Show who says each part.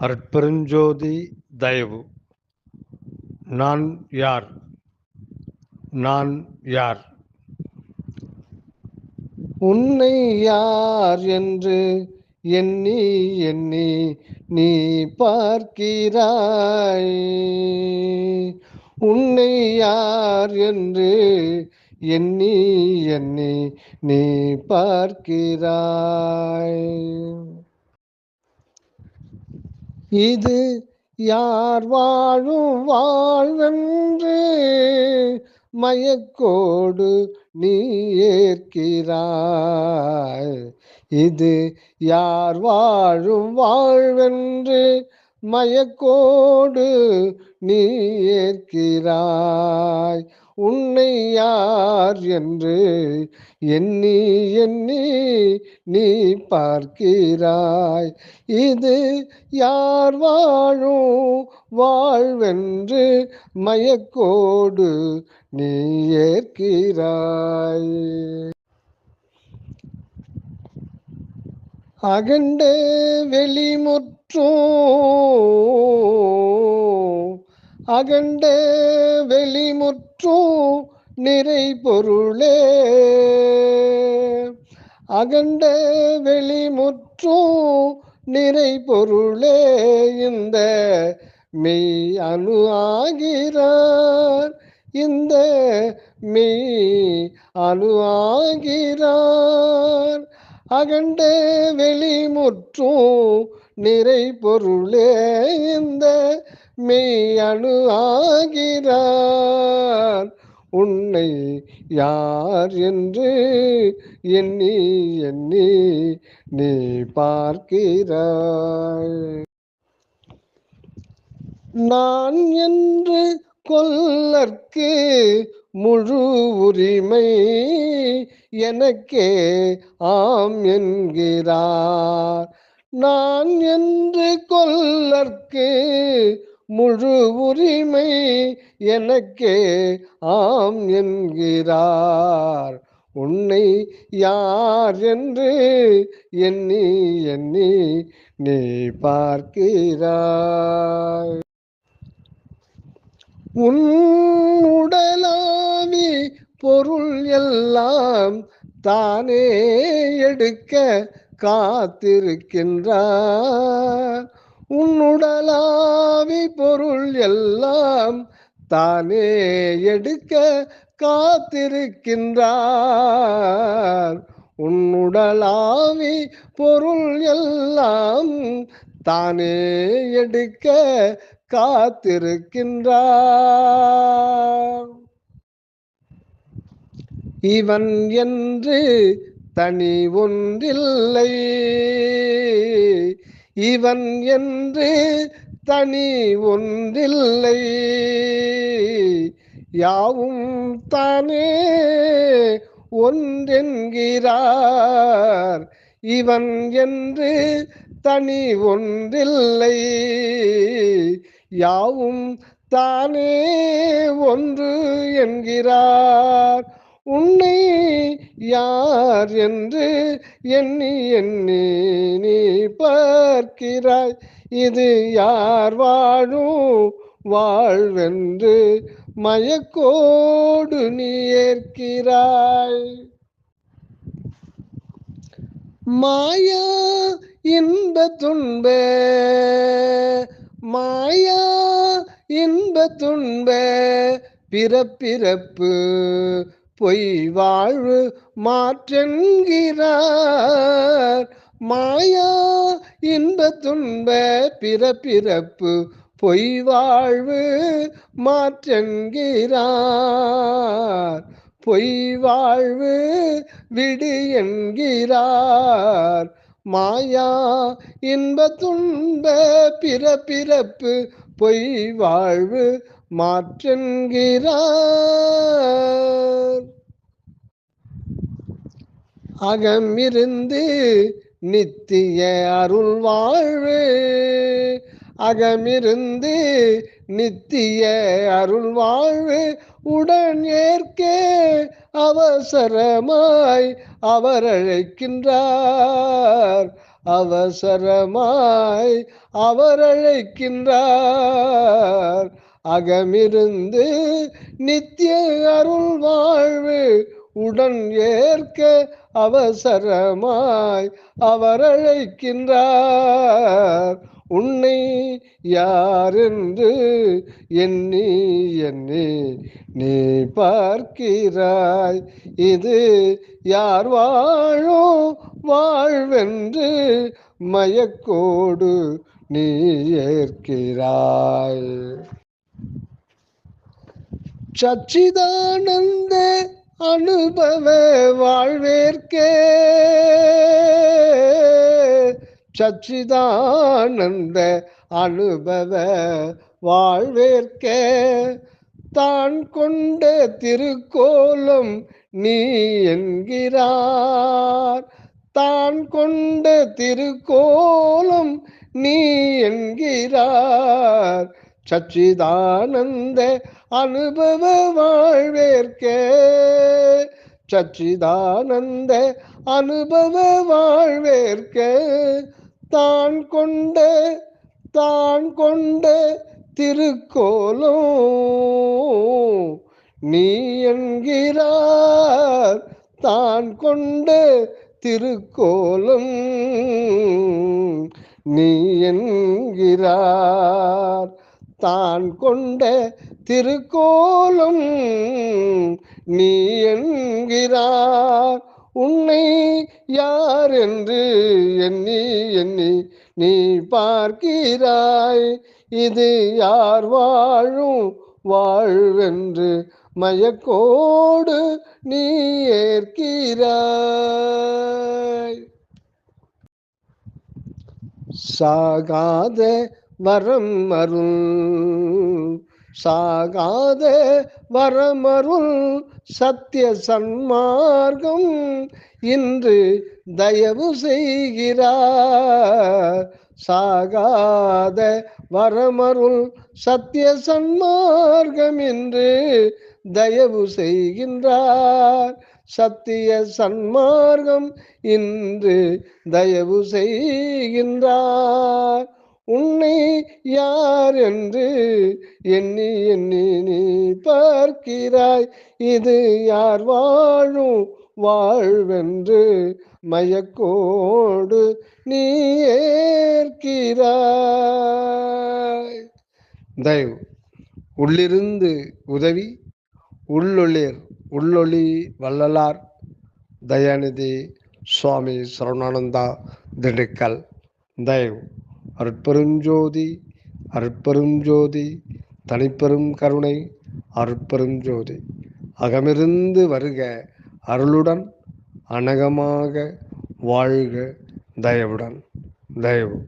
Speaker 1: அற்பெருஞ்சோதி தயவு. நான் யார்? நான் யார்? உன்னை யார் என்று எண்ணி எண்ணி நீ பார்க்கிறாய். உன்னை யார் என்று எண்ணி எண்ணி நீ பார்க்கிறாய். இது யார் வாழும் வாழ்வென்று மயக்கோடு நீ ஏற்கிறாய். இது யார் வாழும் வாழ்வென்று மயக்கோடு நீ ஏற்கிறாய். உன்னை யார் என்று எண்ணி எண்ணி நீ பார்க்கிறாய். இது யார் வாழும் வாழ்வென்று மயக்கோடு நீ ஏற்கிறாய். அகண்ட வெளிமுற்றும் அகண்ட வெளிமுற்றும் நிறை பொருளே அகண்ட வெளிமுற்றும் நிறை பொருளே இந்த மெய் அணு ஆகிறார். இந்த மெய் அணு ஆகிறார். அகண்ட வெளிமுற்றும் நிறை பொருளே இந்த மெய்யணு ஆகிறார். உன்னை யார் என்று எண்ணி எண்ணி நீ பார்க்கிறாய். நான் என்று கொல்லற்கு முழு உரிமை எனக்கே ஆம் என்கிறார். நான் என்று கொல்லற்கு முழு உரிமை எனக்கே ஆம் என்கிறார். உன்னை யார் என்று எண்ணி எண்ணி நீ பார்க்கிறாய். உன் உடலாவி பொருள் எல்லாம் தானே எடுக்க காத்திருக்கின்றார். உன்னுடலாவி பொருள் எல்லாம் தானே எடுக்க காத்திருக்கின்றார். உன்னுடலாவி பொருள் எல்லாம் தானே எடுக்க காத்திருக்கின்றார். இவன் என்று தனி ஒன்றில்லை. இவன் என்று தனி ஒன்றில்லை. யாவும் தானே ஒன்றென்கிறார். இவன் என்று தனி ஒன்றில்லை. யாவும் தானே ஒன்று என்கிறார். உன்னை யார் என்று எண்ணி எண்ணி நீ பார்க்கிறாய். இது யார் வாழும் வாழ்வென்று மயக்கோடு நீ ஏற்கிறாய். மாயா இன்ப துன்ப மாயா இன்ப துன்ப பிறப்பிறப்பு பொய் வாழ்வு மாற்றென்கிறார். மாயா இன்ப துன்ப பிறப்பிறப்பு பொய் வாழ்வு மாற்றென்கிறார். பொய் வாழ்வு விடு என்கிறார். மாயா இன்ப துன்ப பிறப்பிறப்பு பொய் வாழ்வு மாற்றென்கிறார் அகமிருந்து நித்திய அருள் வாழ்வு. அகமிருந்து நித்திய அருள் வாழ்வு. உடன் ஏற்க அவசரமாய் அவர் அழைக்கின்றார். அவசரமாய் அவர் அழைக்கின்றார். அகமிருந்து நித்திய அருள் வாழ்வு உடன் ஏற்க அவசரமாய் அவர் அழைக்கின்றார் உன்னை யாரென்று எண்ணி எண்ணி நீ பார்க்கிறாய். இது யார் வாழோ வாழ்வென்று மயக்கோடு நீ ஏற்கிறாய். சச்சிதானந்த அனுபவ வாழ்வேற்கே. சச்சிதானந்த அனுபவ வாழ்வேற்க. தான் கொண்ட திருக்கோலம் நீ என்கிறார். தான் கொண்ட திருக்கோலம் நீ என்கிறார். சச்சிதானந்த அனுபவ வாழ்வேற்கே. சச்சிதானந்த அனுபவ வாழ்வேற்க. தான் கொண்ட தான் கொண்ட திருக்கோலோ நீ என்கிறார். தான் கொண்ட திருக்கோலம் நீ என்கிறார். தான் கொண்ட திருக்கோலம் நீ என்கிறார். உன்னை யார் என்று எண்ணி எண்ணி நீ பார்க்கிறாய். இது யார் வாழும் வாழ்வென்று மயக்கோடு நீ ஏற்கிறாய். சாகாத வரம் அருள் சாகாத வரமருள் சத்திய சன்மார்க்கம் இன்று தயவு செய்கிறார். சாகாத வரமருள் சத்திய சன்மார்க்கம் என்று தயவு செய்கின்றார். சத்திய சன்மார்க்கம் இன்று தயவு செய்கின்றார். உன்னை யார் என்று எண்ணி எண்ணி நீ பார்க்கிறாய். இது யார் வாழும் வாழ்வென்று மயக்கோடு நீ ஏற்கிறாய். தயவு. உள்ளிருந்து உதவி. உள்ளொளிர் உள்ளொளி வள்ளலார். தயாநிதி சுவாமி சரவணானந்தா திண்டுக்கல். தயவு. அருட்பெருஞ்சோதி அருட்பெருஞ்சோதி தனிப்பெரும் கருணை அருட்பெருஞ்சோதி. அகமிருந்து வருக அருளுடன் அனகமாக வாழ்க தயவுடன். தயவு.